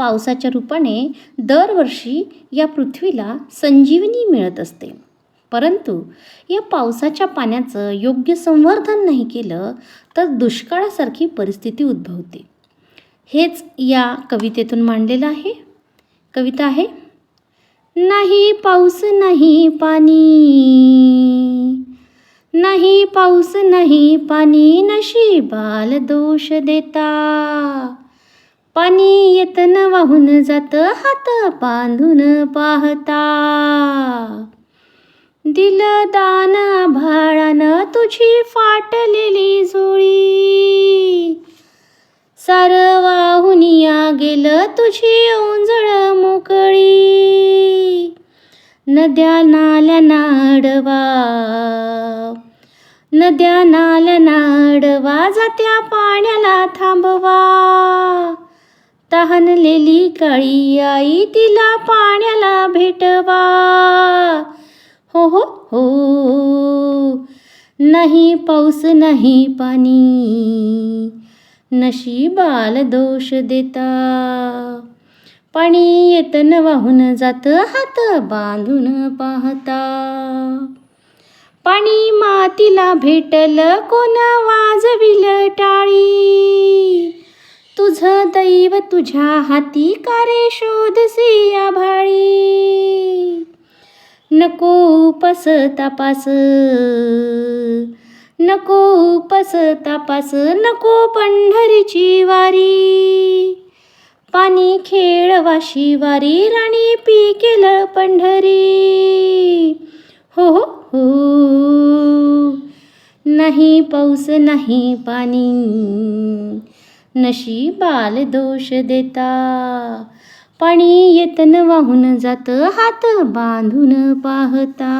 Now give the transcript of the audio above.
पावसाच्या रूपाने दरवर्षी या पृथ्वीला संजीवनी मिळत असते. परंतु या पावसाच्या पाण्याचं योग्य संवर्धन नाही केलं तर दुष्काळासारखी परिस्थिती उद्भवते. हेच या कवितेतून मांडलेलं आहे. कविता आहे नाही पाऊस नाही पाणी. नाही पाऊस नाही पाणी. नशी बाल दोष देता. पाणी येतन वाहून जात हात बांधून पाहता. दिल दान आभाळानं तुझी फाटलेली जुळी. सार या गेलं तुझी ओंजळ मोकळी. नद्या नाल्या नाडवा. नद्या नाल्या नाडवा जात्या पाण्याला थांबवा. लहानलेली काळी आई तिला पाण्याला भेटवा. हो हो हो. नाही पाऊस नाही पाणी. नशीबाल दोष देता. पाणी येतन वाहून जात हात बांधून पाहता. पाणी मातीला भेटल कोण वाजविल टाळी. तुझं दैव तुझ्या हाती कारे शोधसी आभाळी. नको उपस तापास. नको उपस तापास. नको पंढरीची वारी. पाणी खेळवाशी वारी राणी पी केलं पंढरी. हो हो हो. नाही पाऊस नाही पाणी. नशी बाल दोष देता. पाणी येतन वाहून जात हात बांधून पाहता.